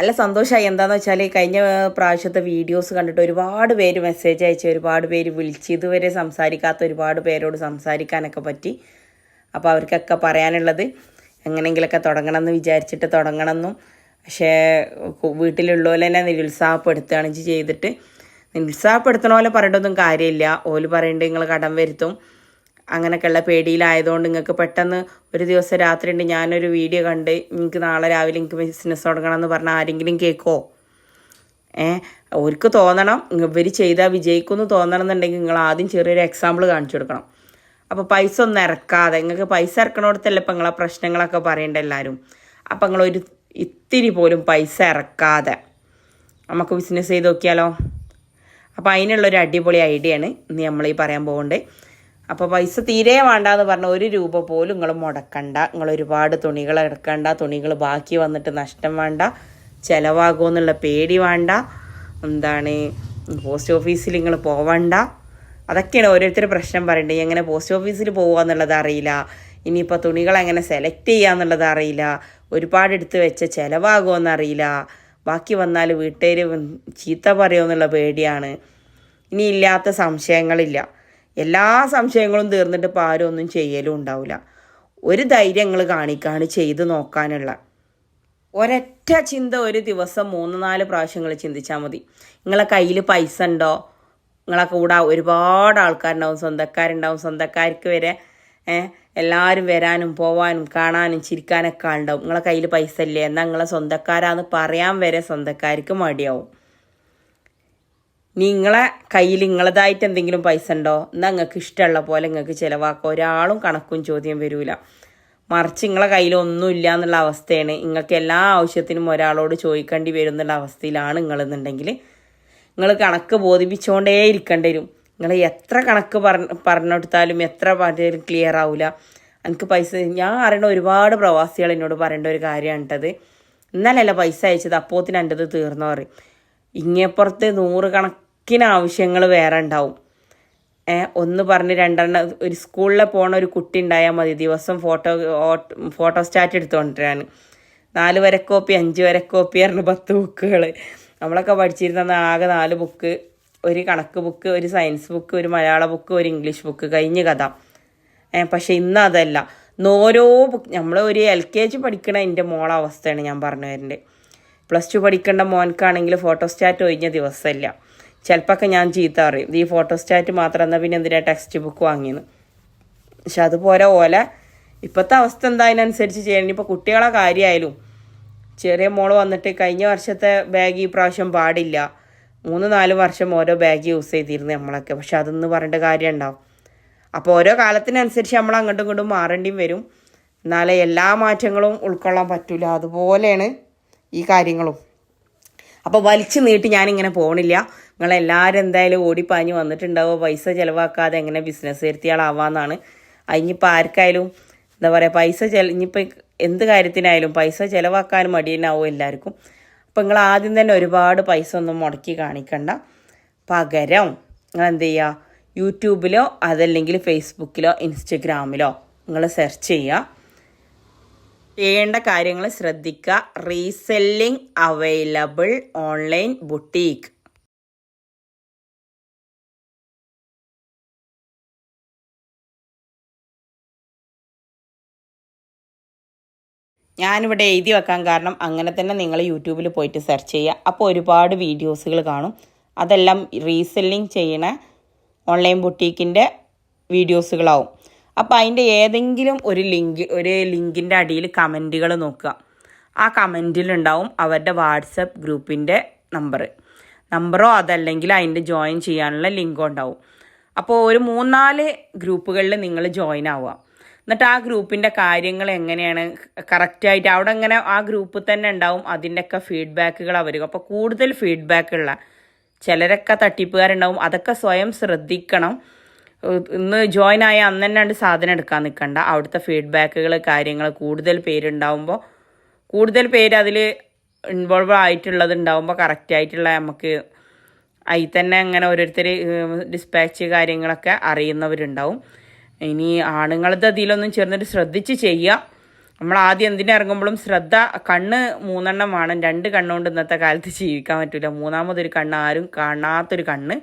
നല്ല സന്തോഷമായി എന്താണെന്ന് വെച്ചാൽ കഴിഞ്ഞ പ്രാവശ്യത്തെ വീഡിയോസ് കണ്ടിട്ട് ഒരുപാട് പേര് മെസ്സേജ് അയച്ച് ഒരുപാട് പേര് വിളിച്ച് ഇതുവരെ സംസാരിക്കാത്ത ഒരുപാട് പേരോട് സംസാരിക്കാനൊക്കെ പറ്റി. അപ്പോൾ അവർക്കൊക്കെ പറയാനുള്ളത് എങ്ങനെയെങ്കിലൊക്കെ തുടങ്ങണമെന്ന് വിചാരിച്ചിട്ട് തുടങ്ങണമെന്നും പക്ഷേ വീട്ടിലുള്ളവരെ തന്നെ നിരുത്സാഹപ്പെടുത്തുകയാണ് ചെയ്തിട്ട്. നിരുത്സാഹപ്പെടുത്തണ പോലെ പറയേണ്ടതൊന്നും കാര്യമില്ല. ഓൽ പറയേണ്ടത് നിങ്ങൾ കടം വരുത്തും. അങ്ങനെയൊക്കെയുള്ള പേടിയിലായതുകൊണ്ട് നിങ്ങൾക്ക് പെട്ടെന്ന് ഒരു ദിവസം രാത്രി ഉണ്ട് ഞാനൊരു വീഡിയോ കണ്ട് നിങ്ങൾക്ക് നാളെ രാവിലെ എനിക്ക് ബിസിനസ് തുടങ്ങണം എന്ന് പറഞ്ഞാൽ ആരെങ്കിലും കേൾക്കോ ഏ അവർക്ക് തോന്നണം. ഇവർ ചെയ്താൽ വിജയിക്കുമെന്ന് തോന്നണം എന്നുണ്ടെങ്കിൽ നിങ്ങൾ ആദ്യം ചെറിയൊരു എക്സാമ്പിൾ കാണിച്ചു കൊടുക്കണം. അപ്പോൾ പൈസ ഒന്നും ഇറക്കാതെ നിങ്ങൾക്ക് പൈസ ഇറക്കണോടത്തല്ല ഇപ്പം നിങ്ങളെ പ്രശ്നങ്ങളൊക്കെ പറയേണ്ട എല്ലാവരും അപ്പം നിങ്ങളൊരു ഇത്തിരി പോലും പൈസ ഇറക്കാതെ നമുക്ക് ബിസിനസ് ചെയ്ത് നോക്കിയാലോ? അപ്പോൾ അതിനുള്ളൊരു അടിപൊളി ഐഡിയ ആണ് ഇന്ന് നമ്മൾ ഈ പറയാൻ പോകുന്നത്. അപ്പോൾ പൈസ തീരെ വേണ്ട എന്ന് പറഞ്ഞ ഒരു രൂപ പോലും നിങ്ങൾ മുടക്കണ്ട. നിങ്ങൾ ഒരുപാട് തുണികൾ എടുക്കണ്ട. തുണികൾ ബാക്കി വന്നിട്ട് നഷ്ടം വേണ്ട. ചിലവാകുമെന്നുള്ള പേടി വേണ്ട. എന്താണ് പോസ്റ്റ് ഓഫീസിൽ നിങ്ങൾ പോവണ്ട. അതൊക്കെയാണ് ഓരോരുത്തർ പ്രശ്നം പറയേണ്ടത് എങ്ങനെ പോസ്റ്റ് ഓഫീസിൽ പോകുക എന്നുള്ളത് അറിയില്ല. ഇനിയിപ്പോൾ തുണികൾ എങ്ങനെ സെലക്ട് ചെയ്യുക എന്നുള്ളത് അറിയില്ല. ഒരുപാട് എടുത്ത് വെച്ച ചിലവാകുമെന്നറിയില്ല ബാക്കി വന്നാൽ വീട്ടുകാർ ചീത്ത പറയുമെന്നുള്ള പേടിയാണ്. ഇനി ഇല്ലാത്ത സംശയങ്ങളില്ല. എല്ലാ സംശയങ്ങളും തീർന്നിട്ട് ഇപ്പോൾ ആരും ഒന്നും ചെയ്യലും ഉണ്ടാവില്ല ഒരു ധൈര്യം നിങ്ങൾ കാണിക്കാണ് ചെയ്ത് നോക്കാനുള്ള. ഒരൊറ്റ ചിന്ത ഒരു ദിവസം മൂന്ന് നാല് പ്രാവശ്യം നിങ്ങൾ ചിന്തിച്ചാൽ മതി. നിങ്ങളെ കയ്യിൽ പൈസ ഉണ്ടോ? നിങ്ങളെ കൂടെ ഒരുപാട് ആൾക്കാരുണ്ടാവും സ്വന്തക്കാരുണ്ടാവും. സ്വന്തക്കാർക്ക് വരെ എല്ലാവരും വരാനും പോവാനും കാണാനും ചിരിക്കാനൊക്കെ ഉണ്ടാവും നിങ്ങളെ കയ്യിൽ പൈസ ഇല്ലേ? എന്നാൽ നിങ്ങളെ സ്വന്തക്കാരാന്ന് പറയാൻ വരെ സ്വന്തക്കാർക്ക് മടിയാവും. നിങ്ങളെ കയ്യിൽ നിങ്ങളതായിട്ട് എന്തെങ്കിലും പൈസ ഉണ്ടോ? എന്നാൽ നിങ്ങൾക്ക് ഇഷ്ടമുള്ള പോലെ നിങ്ങൾക്ക് ചിലവാക്കുക ഒരാളും കണക്കും ചോദ്യം വരൂല. മറിച്ച് നിങ്ങളെ കയ്യിൽ ഒന്നുമില്ല എന്നുള്ള അവസ്ഥയാണ്. നിങ്ങൾക്ക് എല്ലാ ആവശ്യത്തിനും ഒരാളോട് ചോദിക്കേണ്ടി വരും എന്നുള്ള അവസ്ഥയിലാണ് നിങ്ങളെന്നുണ്ടെങ്കിൽ നിങ്ങൾ കണക്ക് ബോധിപ്പിച്ചുകൊണ്ടേ ഇരിക്കേണ്ടി വരും. നിങ്ങൾ എത്ര കണക്ക് പറഞ്ഞ് പറഞ്ഞെടുത്താലും എത്ര പറഞ്ഞാലും ക്ലിയർ ആവില്ല എനിക്ക് പൈസ ഞാൻ അറിയണ ഒരുപാട് പ്രവാസികൾ എന്നോട് പറയേണ്ട ഒരു കാര്യമാണ് കേട്ടത് ഇന്നലല്ല പൈസ അയച്ചത് അപ്പോത്തിന് എന്റെത് തീർന്നു പറയും. ഇങ്ങേപ്പുറത്ത് നൂറ് കണക്കിന് ആവശ്യങ്ങൾ വേറെ ഉണ്ടാവും. ഒന്ന് പറഞ്ഞ് രണ്ടെണ്ണം ഒരു സ്കൂളിൽ പോണ ഒരു കുട്ടി ഉണ്ടായാൽ മതി. ദിവസം ഫോട്ടോ ഫോട്ടോ സ്റ്റാറ്റ് എടുത്തുകൊണ്ടിരാൻ നാല് വരക്കോപ്പി അഞ്ച് വരക്കോപ്പി പറഞ്ഞ് പത്ത് ബുക്കുകൾ നമ്മളൊക്കെ പഠിച്ചിരുന്ന ആകെ നാല് ബുക്ക് ഒരു കണക്ക് ബുക്ക് ഒരു സയൻസ് ബുക്ക് ഒരു മലയാള ബുക്ക് ഒരു ഇംഗ്ലീഷ് ബുക്ക് കഴിഞ്ഞ കഥ. പക്ഷേ ഇന്ന് അതല്ല. ഓരോ ബുക്ക് നമ്മൾ ഒരു എൽ കെ ജി പഠിക്കണ എന്റെ മോളെ അവസ്ഥയാണ് ഞാൻ പറഞ്ഞു വരുന്നത്. പ്ലസ് ടു പഠിക്കേണ്ട മോൻക്കാണെങ്കിൽ ഫോട്ടോസ്റ്റാറ്റ് ഒഴിഞ്ഞ ദിവസമില്ല ചിലപ്പോൾ ഞാൻ ചീത്ത അറിയും ഈ ഫോട്ടോസ്റ്റാറ്റ് മാത്രം എന്നാൽ പിന്നെ എന്തിനാ ടെക്സ്റ്റ് ബുക്ക് വാങ്ങിയെന്ന് പക്ഷെ അതുപോലെ ഓലെ ഇപ്പോഴത്തെ അവസ്ഥ എന്താ? അതിനനുസരിച്ച് ചെയ്യണം. ഇപ്പോൾ കുട്ടികളെ കാര്യമായാലും ചെറിയ മോൾ വന്നിട്ട് കഴിഞ്ഞ വർഷത്തെ ബാഗ് ഈ പ്രാവശ്യം പാടില്ല. മൂന്ന് നാല് വർഷം ഓരോ ബാഗ് യൂസ് ചെയ്തിരുന്നു നമ്മളൊക്കെ. പക്ഷെ അതൊന്ന് പറയേണ്ട കാര്യം ഉണ്ടാവും. അപ്പോൾ ഓരോ കാലത്തിനനുസരിച്ച് നമ്മൾ അങ്ങോട്ടും ഇങ്ങോട്ടും മാറേണ്ടിയും വരും. എന്നാലേ എല്ലാ മാറ്റങ്ങളും ഉൾക്കൊള്ളാൻ പറ്റില്ല അതുപോലെയാണ് ഈ കാര്യങ്ങളും. അപ്പോൾ വലിച്ചു നീട്ടി ഞാനിങ്ങനെ പോകണില്ല നിങ്ങളെല്ലാവരും എന്തായാലും ഓടിപ്പാഞ്ഞ് വന്നിട്ടുണ്ടാവുക പൈസ ചിലവാക്കാതെ എങ്ങനെ ബിസിനസ് വരുത്തിയാളാവാന്നാണ്. അതിനിപ്പോൾ ആർക്കായാലും എന്താ പറയുക പൈസ ചെല ഇനിയിപ്പോൾ എന്ത് കാര്യത്തിനായാലും പൈസ ചിലവാക്കാനും മടിയനാവും എല്ലാവർക്കും അപ്പോൾ നിങ്ങൾ ആദ്യം തന്നെ ഒരുപാട് പൈസ ഒന്നും മുടക്കി കാണിക്കണ്ട. പകരം നിങ്ങൾ എന്ത് ചെയ്യുക യൂട്യൂബിലോ അതല്ലെങ്കിൽ ഫേസ്ബുക്കിലോ ഇൻസ്റ്റഗ്രാമിലോ നിങ്ങൾ സെർച്ച് ചെയ്യുക ചെയ്യേണ്ട കാര്യങ്ങൾ ശ്രദ്ധിക്കുക. റീസെല്ലിംഗ് അവൈലബിൾ ഓൺലൈൻ ബുട്ടീക്ക് ഞാനിവിടെ എഴുതി വെക്കാൻ കാരണം അങ്ങനെ തന്നെ നിങ്ങൾ യൂട്യൂബിൽ പോയിട്ട് സെർച്ച് ചെയ്യുക. അപ്പോൾ ഒരുപാട് വീഡിയോസുകൾ കാണും. അതെല്ലാം റീസെല്ലിംഗ് ചെയ്യണ ഓൺലൈൻ ബുട്ടീക്കിന്റെ വീഡിയോസുകളാവും. അപ്പോൾ അതിന്റെ ഏതെങ്കിലും ഒരു ലിങ്ക് ഒരു ലിങ്കിന്റെ അടിയിൽ കമന്റുകൾ നോക്കുക. ആ കമന്റിലുണ്ടാവും അവരുടെ വാട്സപ്പ് ഗ്രൂപ്പിന്റെ നമ്പർ നമ്പറോ അതല്ലെങ്കിൽ അതിന്റെ ജോയിൻ ചെയ്യാനുള്ള ലിങ്കോ ഉണ്ടാവും. അപ്പോൾ ഒരു മൂന്നാൽ ഗ്രൂപ്പുകളിൽ നിങ്ങൾ ജോയിൻ ആവുക. എന്നിട്ട് ആ ഗ്രൂപ്പിന്റെ കാര്യങ്ങൾ എങ്ങനെയാണ്? കറക്റ്റായിട്ട് അവിടെ എങ്ങനെ ആ ഗ്രൂപ്പ് തന്നെ ഉണ്ടാവും അതിന്റെയൊക്കെ ഫീഡ്ബാക്കുകൾ അവർ അപ്പോൾ കൂടുതൽ ഫീഡ്ബാക്കുള്ള ചിലരൊക്കെ തട്ടിപ്പുകാരുണ്ടാവും അതൊക്കെ സ്വയം ശ്രദ്ധിക്കണം. ഇന്ന് ജോയിൻ ആയ അന്ന് തന്നെ ഉണ്ട് സാധനം എടുക്കാൻ നിൽക്കണ്ട അവിടുത്തെ ഫീഡ്ബാക്കുകൾ കാര്യങ്ങൾ കൂടുതൽ പേരുണ്ടാവുമ്പോൾ കൂടുതൽ പേര് അതിൽ ഇൻവോൾവ് ആയിട്ടുള്ളത് ഉണ്ടാവുമ്പോൾ കറക്റ്റ് ആയിട്ടുള്ള നമുക്ക് അതിൽ തന്നെ അങ്ങനെ ഓരോരുത്തർ ഡിസ്പാച്ച് കാര്യങ്ങളൊക്കെ അറിയുന്നവരുണ്ടാവും. ഇനി ആണുങ്ങളത് അതിലൊന്നും ചേർന്നിട്ട് ശ്രദ്ധിച്ച് ചെയ്യുക നമ്മൾ ആദ്യം എന്തിനിറങ്ങുമ്പോഴും ശ്രദ്ധ കണ്ണ് മൂന്നെണ്ണം വേണം. രണ്ട് കണ്ണുകൊണ്ട് ഇന്നത്തെ കാലത്ത് ജീവിക്കാൻ പറ്റില്ല മൂന്നാമതൊരു കണ്ണ് ആരും കാണാത്തൊരു കണ്ണ്.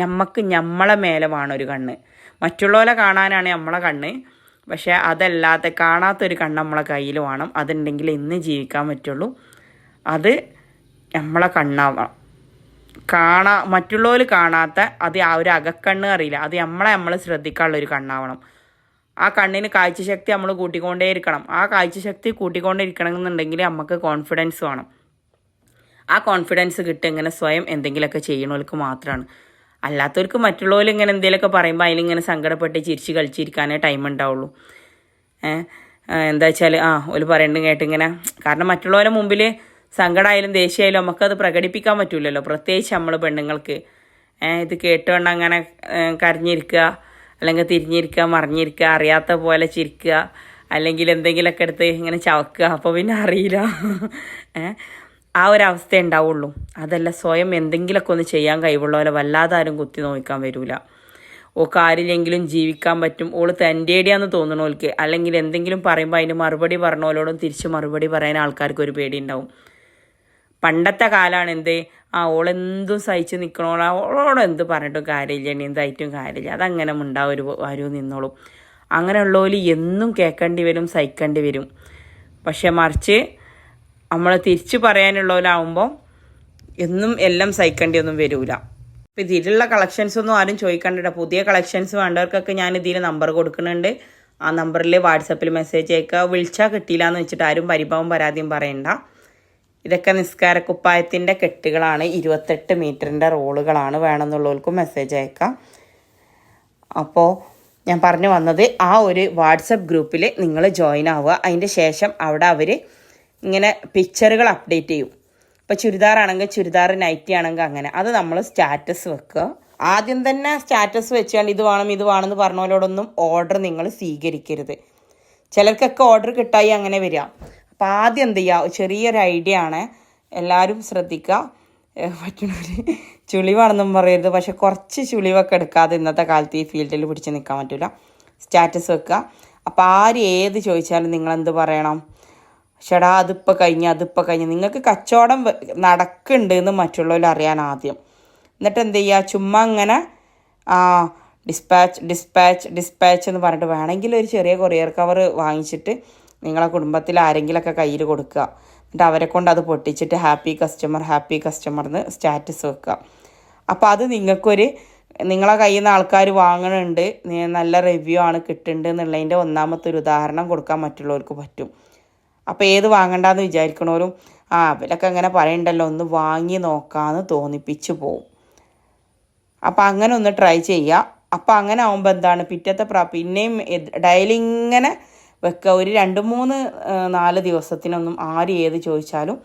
ഞമ്മക്ക് ഞമ്മളെ മേലെ ഒരു കണ്ണ്. മറ്റുള്ളവരെ കാണാനാണ് നമ്മളെ കണ്ണ്. പക്ഷേ അതല്ലാതെ കാണാത്തൊരു കണ്ണ് നമ്മളെ കയ്യിൽ വേണം. അതുണ്ടെങ്കിൽ ഇന്ന് ജീവിക്കാൻ പറ്റുള്ളൂ. അത് നമ്മളെ കണ്ണാവണം. കാണാ മറ്റുള്ളവർ കാണാത്ത അത് ആ ഒരു അകക്കണ്ണ് അറിയില്ല. അത് നമ്മളെ നമ്മൾ ശ്രദ്ധിക്കാനുള്ള ഒരു കണ്ണാവണം. ആ കണ്ണിന് കാഴ്ചശക്തി നമ്മൾ കൂട്ടിക്കൊണ്ടേ ഇരിക്കണം. ആ കാഴ്ചശക്തി കൂട്ടിക്കൊണ്ടേ ഇരിക്കണം എന്നുണ്ടെങ്കിൽ നമുക്ക് കോൺഫിഡൻസ് വേണം. ആ കോൺഫിഡൻസ് കിട്ടുക ഇങ്ങനെ സ്വയം എന്തെങ്കിലുമൊക്കെ ചെയ്യണവർക്ക് മാത്രമാണ് അല്ലാത്തവർക്ക് മറ്റുള്ളവർ ഇങ്ങനെ എന്തെങ്കിലുമൊക്കെ പറയുമ്പോൾ അതിലിങ്ങനെ സങ്കടപ്പെട്ട് ചിരിച്ച് കളിച്ചിരിക്കാനേ ടൈം ഉണ്ടാവുള്ളൂ. എന്താ വെച്ചാൽ ആ ഒരു പറയണ്ടും കേട്ടിങ്ങനെ. കാരണം മറ്റുള്ളവരുടെ മുമ്പിൽ സങ്കടമായാലും ദേഷ്യമായാലും നമുക്കത് പ്രകടിപ്പിക്കാൻ പറ്റില്ലല്ലോ പ്രത്യേകിച്ച് നമ്മൾ പെണ്ണുങ്ങൾക്ക്. ഇത് കേട്ടുകൊണ്ട് അങ്ങനെ കരഞ്ഞിരിക്കുക അല്ലെങ്കിൽ തിരിഞ്ഞിരിക്കുക മറിഞ്ഞിരിക്കുക അറിയാത്ത പോലെ ചിരിക്കുക അല്ലെങ്കിൽ എന്തെങ്കിലുമൊക്കെ എടുത്ത് ഇങ്ങനെ ചവക്കുക. അപ്പോൾ പിന്നെ അറിയില്ല. ആ ഒരു അവസ്ഥ ഉണ്ടാവുള്ളൂ. അതല്ല സ്വയം എന്തെങ്കിലുമൊക്കെ ഒന്ന് ചെയ്യാൻ കഴിവുള്ള പോലെ വല്ലാതെ ആരും കുത്തി നോക്കാൻ വരില്ല ഓക്ക് ആരില്ലെങ്കിലും ജീവിക്കാൻ പറ്റും. ഓൾ തന്റെടിയാന്ന് തോന്നണോൾക്ക് അല്ലെങ്കിൽ എന്തെങ്കിലും പറയുമ്പോൾ അതിന് മറുപടി പറഞ്ഞോലോടും തിരിച്ച് മറുപടി പറയാൻ ആൾക്കാർക്ക് ഒരു പേടി ഉണ്ടാവും പണ്ടത്തെ കാലമാണ് എന്ത്? ആ ഓളെന്തും സഹിച്ച് നിൽക്കണോളാ ഓളോട് എന്ത് പറഞ്ഞിട്ടും കാര്യമില്ല. എന്തായിട്ടും കാര്യമില്ല. അതങ്ങനെ ഉണ്ടാവും ഒരു ആരും നിന്നോളും. അങ്ങനെയുള്ളവർ എന്നും കേൾക്കേണ്ടി വരും സഹിക്കേണ്ടി വരും. പക്ഷെ മറിച്ച് നമ്മൾ തിരിച്ചു പറയാനുള്ളവരാകുമ്പോൾ എന്നും എല്ലാം സഹിക്കേണ്ടി ഒന്നും വരില്ല അപ്പോൾ ഇതിലുള്ള കളക്ഷൻസ് ഒന്നും ആരും ചോദിക്കണ്ട പുതിയ കളക്ഷൻസ് വേണ്ടവർക്കൊക്കെ ഞാൻ ഇതിൽ നമ്പർ കൊടുക്കുന്നുണ്ട്. ആ നമ്പറിൽ വാട്സപ്പിൽ മെസ്സേജ് അയക്കുക വിളിച്ചാൽ കിട്ടിയില്ല എന്ന് വെച്ചിട്ട് ആരും പരിഭവം പരാതിയും പറയണ്ട. ഇതൊക്കെ നിസ്കാരക്കുപ്പായത്തിന്റെ കെട്ടുകളാണ്. ഇരുപത്തെട്ട് മീറ്ററിന്റെ റോളുകളാണ് വേണമെന്നുള്ളവർക്കും മെസ്സേജ് അയക്കാം. അപ്പോൾ ഞാൻ പറഞ്ഞു വന്നത് ആ ഒരു വാട്സപ്പ് ഗ്രൂപ്പിൽ നിങ്ങൾ ജോയിൻ ആവുക. അതിന്റെ ശേഷം അവിടെ അവർ ഇങ്ങനെ പിക്ചറുകൾ അപ്ഡേറ്റ് ചെയ്യും. ഇപ്പോൾ ചുരിദാർ ആണെങ്കിൽ ചുരിദാർ നൈറ്റി ആണെങ്കിൽ അങ്ങനെ. അത് നമ്മൾ സ്റ്റാറ്റസ് വെക്കുക. ആദ്യം തന്നെ സ്റ്റാറ്റസ് വെച്ചുകൊണ്ട് ഇത് വേണം ഇത് വേണമെന്ന് പറഞ്ഞവരോടൊന്നും ഓർഡർ നിങ്ങൾ സ്വീകരിക്കരുത്. ചിലർക്കൊക്കെ ഓർഡർ കിട്ടായി അങ്ങനെ വരിക. അപ്പം ആദ്യം എന്ത് ചെയ്യുക? ചെറിയൊരു ഐഡിയ ആണ് എല്ലാവരും ശ്രദ്ധിക്കുക. പറ്റുന്നവർ ചുളിവാണെന്നും പറയരുത്. പക്ഷെ കുറച്ച് ചുളിവൊക്കെ എടുക്കാതെ ഇന്നത്തെ കാലത്ത് ഈ ഫീൽഡിൽ പിടിച്ച് നിൽക്കാൻ പറ്റില്ല സ്റ്റാറ്റസ് വെക്കുക. അപ്പോൾ ആര് ഏത് ചോദിച്ചാലും നിങ്ങൾ എന്ത് പറയണം? ചേടാ അതിപ്പോൾ കഴിഞ്ഞ് അതിപ്പോൾ കഴിഞ്ഞ്. നിങ്ങൾക്ക് കച്ചവടം നടക്കുന്നുണ്ട് എന്ന് മറ്റുള്ളവർ അറിയാൻ ആദ്യം. എന്നിട്ട് എന്ത് ചെയ്യുക ചുമ്മാ അങ്ങനെ ആ ഡിസ്പാച്ച് ഡിസ്പാച്ച് ഡിസ്പാച്ച് എന്ന് പറഞ്ഞിട്ട് വേണമെങ്കിൽ ഒരു ചെറിയ കൊറിയർ കവർ വാങ്ങിച്ചിട്ട് നിങ്ങളെ കുടുംബത്തിൽ ആരെങ്കിലുമൊക്കെ കയ്യിൽ കൊടുക്കുക. എന്നിട്ട് അവരെ കൊണ്ട് അത് പൊട്ടിച്ചിട്ട് ഹാപ്പി കസ്റ്റമർ ഹാപ്പി കസ്റ്റമർ എന്ന് സ്റ്റാറ്റസ് വെക്കുക. അപ്പോൾ അത് നിങ്ങൾക്കൊരു നിങ്ങളെ കയ്യിൽ നിന്ന് ആൾക്കാർ വാങ്ങണുണ്ട്. നല്ല റിവ്യൂ ആണ് കിട്ടുന്നുണ്ട് എന്നുള്ളതിന്റെ ഒന്നാമത്തെ ഒരു ഉദാഹരണം കൊടുക്കാൻ മറ്റുള്ളവർക്ക് പറ്റും. അപ്പോൾ ഏത് വാങ്ങണ്ടെന്ന് വിചാരിക്കണവരും ആ അവരൊക്കെ അങ്ങനെ പറയണ്ടല്ലോ ഒന്ന് വാങ്ങി നോക്കാമെന്ന് തോന്നിപ്പിച്ച് പോവും. അപ്പോൾ അങ്ങനെ ഒന്ന് ട്രൈ ചെയ്യുക അപ്പോൾ അങ്ങനെ ആകുമ്പോൾ എന്താണ് പിറ്റത്തെ പ്രാ പിന്നെയും ഡയലി ഇങ്ങനെ വെക്കുക ഒരു രണ്ട് മൂന്ന് നാല് ദിവസത്തിനൊന്നും ആര് ഏത് ചോദിച്ചാലും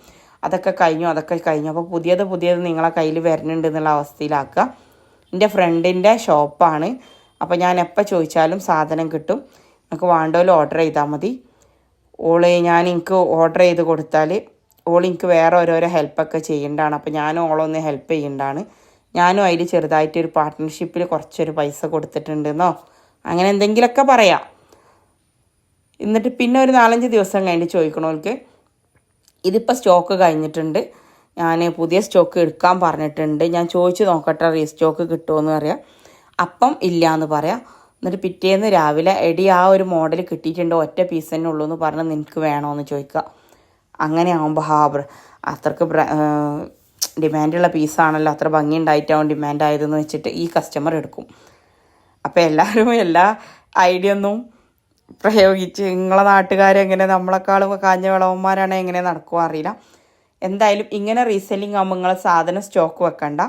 അതൊക്കെ കഴിഞ്ഞു അതൊക്കെ കഴിഞ്ഞു. അപ്പോൾ പുതിയത് പുതിയത് നിങ്ങളെ കയ്യിൽ വരുന്നുണ്ട് എന്നുള്ള അവസ്ഥയിലാക്കുക. എന്റെ ഫ്രണ്ടിന്റെ ഷോപ്പാണ്. അപ്പോൾ ഞാൻ എപ്പോൾ ചോദിച്ചാലും സാധനം കിട്ടും. നിങ്ങൾക്ക് വേണ്ടോലും ഓർഡർ ചെയ്താൽ മതി. ഓൾ ഞാൻ എനിക്ക് ഓർഡർ ചെയ്ത് കൊടുത്താൽ ഓൾ എനിക്ക് വേറെ ഓരോരോ ഹെൽപ്പൊക്കെ ചെയ്യേണ്ടതാണ് അപ്പോൾ ഞാനും ഓളൊന്ന് ഹെൽപ്പ് ചെയ്യേണ്ടതാണ് ഞാനും അതിൽ ചെറുതായിട്ട് ഒരു പാർട്ട്ണർഷിപ്പിൽ കുറച്ചൊരു പൈസ കൊടുത്തിട്ടുണ്ടെന്നോ? അങ്ങനെ എന്തെങ്കിലുമൊക്കെ പറയാം. എന്നിട്ട് പിന്നെ ഒരു നാലഞ്ച് ദിവസം കഴിഞ്ഞ് ചോദിക്കണോൾക്ക് ഇതിപ്പോൾ സ്റ്റോക്ക് കഴിഞ്ഞിട്ടുണ്ട്. ഞാൻ പുതിയ സ്റ്റോക്ക് എടുക്കാൻ പറഞ്ഞിട്ടുണ്ട്. ഞാൻ ചോദിച്ചു നോക്കട്ടെ റീസ്റ്റോക്ക് കിട്ടുമോയെന്ന് പറയാം. അപ്പം ഇല്ല എന്ന് പറയാം. എന്നിട്ട് പിറ്റേന്ന് രാവിലെ എടി ആ ഒരു മോഡൽ കിട്ടിയിട്ടുണ്ട് ഒറ്റ പീസ് തന്നെ ഉള്ളൂ എന്ന് പറഞ്ഞ് നിനക്ക് വേണോന്ന് ചോദിക്കുക. അങ്ങനെ ആകുമ്പോൾ ഹാ അത്രയ്ക്ക് ഡിമാൻഡുള്ള പീസാണല്ലോ അത്ര ഭംഗി ഉണ്ടായിട്ടാവും ഡിമാൻഡായതെന്ന് വെച്ചിട്ട് ഈ കസ്റ്റമർ എടുക്കും. അപ്പോൾ എല്ലാവരും എല്ലാ ഐഡിയ ഒന്നും പ്രയോഗിച്ച് നിങ്ങളെ നാട്ടുകാരെങ്ങനെ നമ്മളെക്കാളും കാഞ്ഞ വിളവന്മാരാണ് എങ്ങനെ നടക്കുക അറിയില്ല. എന്തായാലും ഇങ്ങനെ റീസെല്ലിംഗ് ആകുമ്പോൾ നിങ്ങളെ സാധനം സ്റ്റോക്ക് വെക്കണ്ട.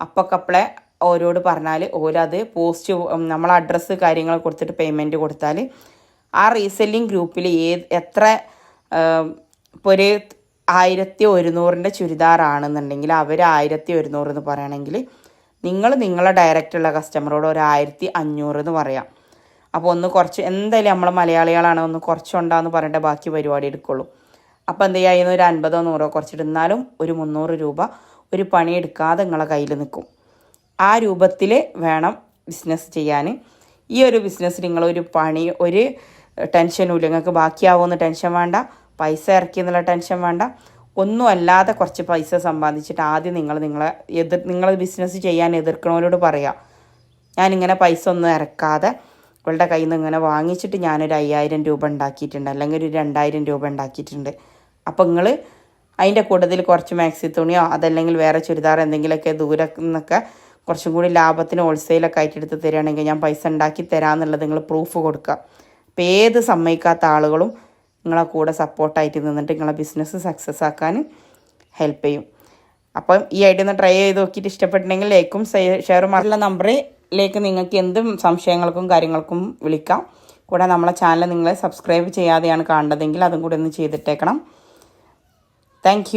അപ്പൊക്കപ്പളെ ഓരോട് പറഞ്ഞാൽ ഓരത് പോസ്റ്റ് നമ്മൾ അഡ്രസ്സ് കാര്യങ്ങൾ കൊടുത്തിട്ട് പേയ്മെന്റ് കൊടുത്താൽ ആ റീസെല്ലിംഗ് ഗ്രൂപ്പിൽ ഏത് എത്ര ഇപ്പോൾ ഒരു ആയിരത്തി ഒരുന്നൂറിന്റെ ചുരിദാറാണെന്നുണ്ടെങ്കിൽ അവർ ആയിരത്തി ഒരുന്നൂറ് എന്ന് പറയുകയാണെങ്കിൽ നിങ്ങൾ നിങ്ങളെ ഡയറക്റ്റുള്ള കസ്റ്റമറോട് ഒരു ആയിരത്തി അഞ്ഞൂറ് എന്ന് പറയാം. അപ്പോൾ ഒന്ന് കുറച്ച് എന്തായാലും നമ്മൾ മലയാളികളാണ് ഒന്ന് കുറച്ചുണ്ടാന്ന് പറഞ്ഞിട്ട് ബാക്കി പരിപാടി എടുക്കുള്ളൂ. അപ്പോൾ എന്ത് ചെയ്യുക ഒരു അൻപതോ നൂറോ കുറച്ചിട്ട് എന്നാലും ഒരു മുന്നൂറ് രൂപ ഒരു പണി എടുക്കാതെ നിങ്ങളെ കയ്യിൽ നിൽക്കും. ആ രൂപത്തിൽ വേണം ബിസിനസ് ചെയ്യാൻ ഈ ഒരു ബിസിനസ് നിങ്ങളൊരു പണി ഒരു ടെൻഷനും ഇല്ല. നിങ്ങൾക്ക് ബാക്കിയാവുമെന്ന് ടെൻഷൻ വേണ്ട. പൈസ ഇറക്കി എന്നുള്ള ടെൻഷൻ വേണ്ട. ഒന്നും അല്ലാതെ കുറച്ച് പൈസ സമ്പാദിച്ചിട്ട് ആദ്യം നിങ്ങൾ നിങ്ങളെ എതിർ നിങ്ങൾ ബിസിനസ് ചെയ്യാൻ എതിർക്കണവരോട് പറയാം. ഞാനിങ്ങനെ പൈസ ഒന്നും ഇറക്കാതെ ഇവളുടെ കയ്യിൽ നിന്ന് ഇങ്ങനെ വാങ്ങിച്ചിട്ട് ഞാനൊരു അയ്യായിരം രൂപ ഉണ്ടാക്കിയിട്ടുണ്ട്. അല്ലെങ്കിൽ ഒരു രണ്ടായിരം രൂപ ഉണ്ടാക്കിയിട്ടുണ്ട്. അപ്പോൾ നിങ്ങൾ അതിന്റെ കൂട്ടത്തിൽ കുറച്ച് മാക്സി തുണിയോ അതല്ലെങ്കിൽ വേറെ ചുരിദാർ എന്തെങ്കിലുമൊക്കെ ദൂരെ നിന്നൊക്കെ കുറച്ചും കൂടി ലാഭത്തിന് ഹോൾസെയിലൊക്കെ ആയിട്ട് എടുത്ത് തരികയാണെങ്കിൽ ഞാൻ പൈസ ഉണ്ടാക്കി തരാമെന്നുള്ളത് നിങ്ങൾ പ്രൂഫ് കൊടുക്കുക. അപ്പോൾ ഏത് സമ്മതിക്കാത്ത ആളുകളും നിങ്ങളെ കൂടെ സപ്പോർട്ടായിട്ട് നിന്നിട്ട് നിങ്ങളെ ബിസിനസ് സക്സസ് ആക്കാൻ ഹെൽപ്പ് ചെയ്യും. അപ്പം ഈ ഐഡിയ ഒന്ന് ട്രൈ ചെയ്ത് നോക്കിയിട്ട് ഇഷ്ടപ്പെട്ടിട്ടുണ്ടെങ്കിൽ ലൈക്കും ഷെയറും ഉള്ള നമ്പറിലേക്ക് നിങ്ങൾക്ക് എന്ത് സംശയങ്ങൾക്കും കാര്യങ്ങൾക്കും വിളിക്കാം. കൂടെ നമ്മളെ ചാനൽ നിങ്ങൾ സബ്സ്ക്രൈബ് ചെയ്യാതെയാണ് കാണുന്നതെങ്കിൽ അതും കൂടി ഒന്ന് ചെയ്തിട്ടേക്കണം. താങ്ക്